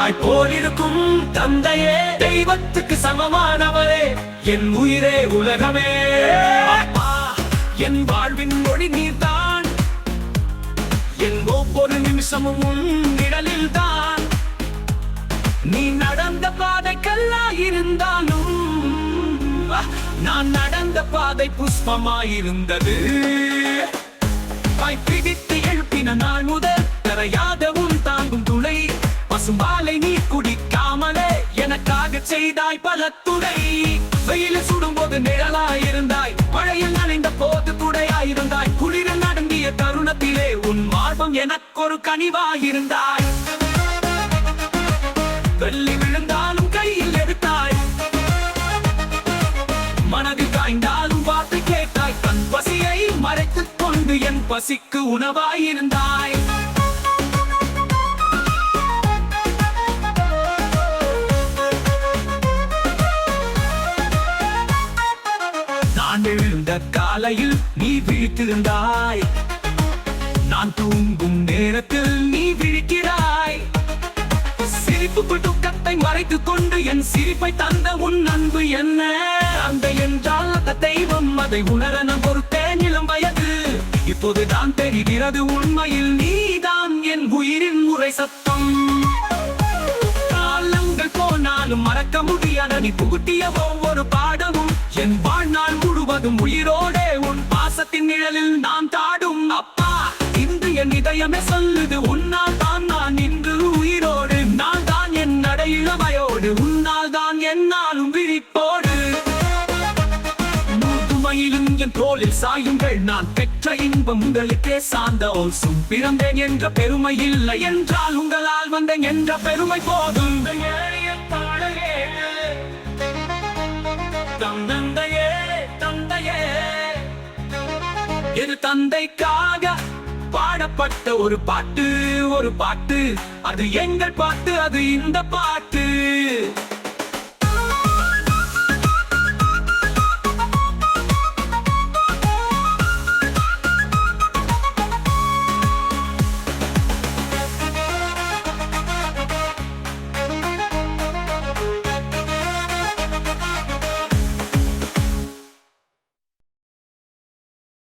தாய் போலிருக்கும் தந்தையே தெய்வத்துக்கு சமமானவரே என் உயிரே உலகமே. அப்பா என் வாழ்வின் மொழி நீர்தான். என் ஒவ்வொரு நிமிஷமும் உன் நிழலில் தான் நீ நடந்த பாதைக்கல்லா இருந்தாலும் நான் நடந்த பாதை புஷ்பமாயிருந்தது. பிடித்து எழுப்பின நாள் முதல் தரையாத சும்பாலை நீ குடிக்காமலே எனக்காக செய்தாய் பல துணை. வெயில சுடும் போது நிழலாயிருந்தாய் மழையில் நனைந்த போது துடையாயிருந்தாய் குளிரில் நடந்திய தருணத்திலே உன் மார்பம் எனக்கொரு கனிவாயிருந்தாய் வெள்ளி விழுந்தாலும் கையில் எடுத்தாய். மனதில் காய்ந்தாலும் வார்த்தை கேட்டாய். தன் பசியை மறைத்துக் கொண்டு என் பசிக்கு உணவாயிருந்தாய் நான் எழுந்த காலையில் நீ விழித்திருந்தாய் நான் தூங்கும் நேரத்தில் நீ விழிக்கிறாய். சிரிப்பு துக்கத்தை மறைத்துக் கொண்டு என் சிரிப்பை தந்த உன் அன்பு என்ன? அந்த என்றால் அந்த தெய்வம் அதை உணர நான் பொறுத்தேன் இளம் வயது. இப்போது தான் தெரிகிறது உண்மையில் நீதான் என் உயிரின் முறை சத்தம் போனாலும் மறக்க முடியாத நீ புகுட்டிய ஒவ்வொரு பாடமும். என் வாழ்நாள் முழுவதும் உயிரோடே உன் பாசத்தின் நிழலில் நான் தாடும். அப்பா இன்று என் இதயமே சொல்லுது உன்னால் தான் நான் இன்று உயிரோடு. நான் தான் என் நடையிழமையோடு. உன்னால் தான் என்னாலும் விழிப்போடு. மயிலும் என் தோளில் சாயுங்கள். நான் பெற்ற இன்பம் உங்களுக்கே சார்ந்த ஓசும் பிறந்தேன் என்ற பெருமை இல்லை என்றால் உங்களால் வந்தேன் என்ற பெருமை போதும். பாடலே. தம் தந்தையே தந்தையே. இது தந்தைக்காக பாடப்பட்ட ஒரு பாட்டு ஒரு பாட்டு. அது எங்கள் பாட்டு அது இந்த பாட்டு.